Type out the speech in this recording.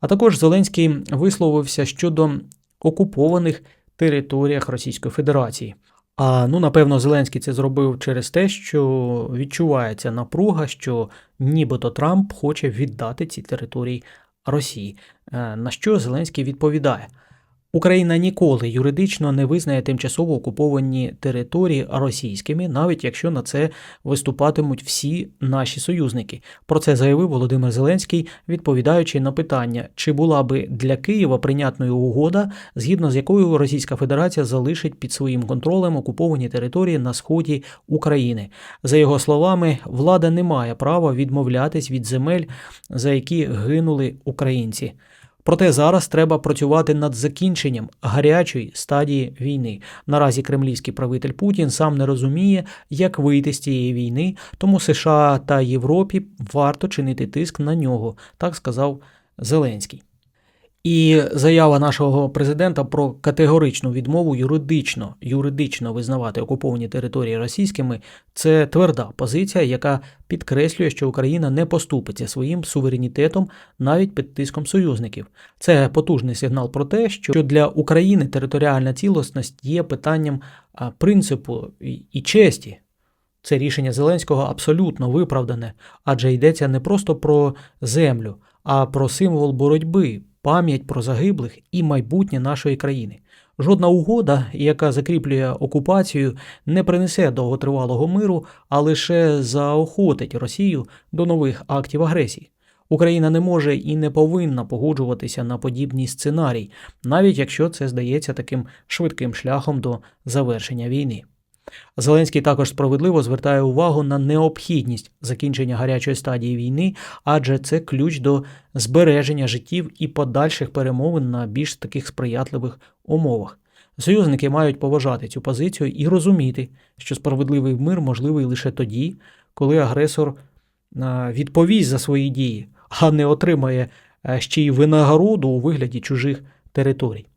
А також Зеленський висловився щодо окупованих територіях Російської Федерації. А ну, напевно, Зеленський це зробив через те, що відчувається напруга, що нібито Трамп хоче віддати ці території Росії. Е, На що Зеленський відповідає? Україна ніколи юридично не визнає тимчасово окуповані території російськими, навіть якщо на це виступатимуть всі наші союзники. Про це заявив Володимир Зеленський, відповідаючи на питання, чи була би для Києва прийнятною угода, згідно з якою Російська Федерація залишить під своїм контролем окуповані території на сході України. За його словами, влада не має права відмовлятись від земель, за які гинули українці. Проте зараз треба працювати над закінченням гарячої стадії війни. Наразі кремлівський правитель Путін сам не розуміє, як вийти з цієї війни, тому США та Європі варто чинити тиск на нього, так сказав Зеленський. І заява нашого президента про категоричну відмову юридично юридично визнавати окуповані території російськими це тверда позиція, яка підкреслює, що Україна не поступиться своїм суверенітетом навіть під тиском союзників. Це потужний сигнал про те, що для України територіальна цілісність є питанням принципу і- честі. Це рішення Зеленського абсолютно виправдане, адже йдеться не просто про землю, а про символ боротьби, пам'ять про загиблих і майбутнє нашої країни. Жодна угода, яка закріплює окупацію, не принесе довготривалого миру, а лише заохотить Росію до нових актів агресії. Україна не може і не повинна погоджуватися на подібний сценарій, навіть якщо це здається таким швидким шляхом до завершення війни. Зеленський також справедливо звертає увагу на необхідність закінчення гарячої стадії війни, адже це ключ до збереження життів і подальших перемовин на більш таких сприятливих умовах. Союзники мають поважати цю позицію і розуміти, що справедливий мир можливий лише тоді, коли агресор відповість за свої дії, а не отримає е, ще й винагороду у вигляді чужих територій.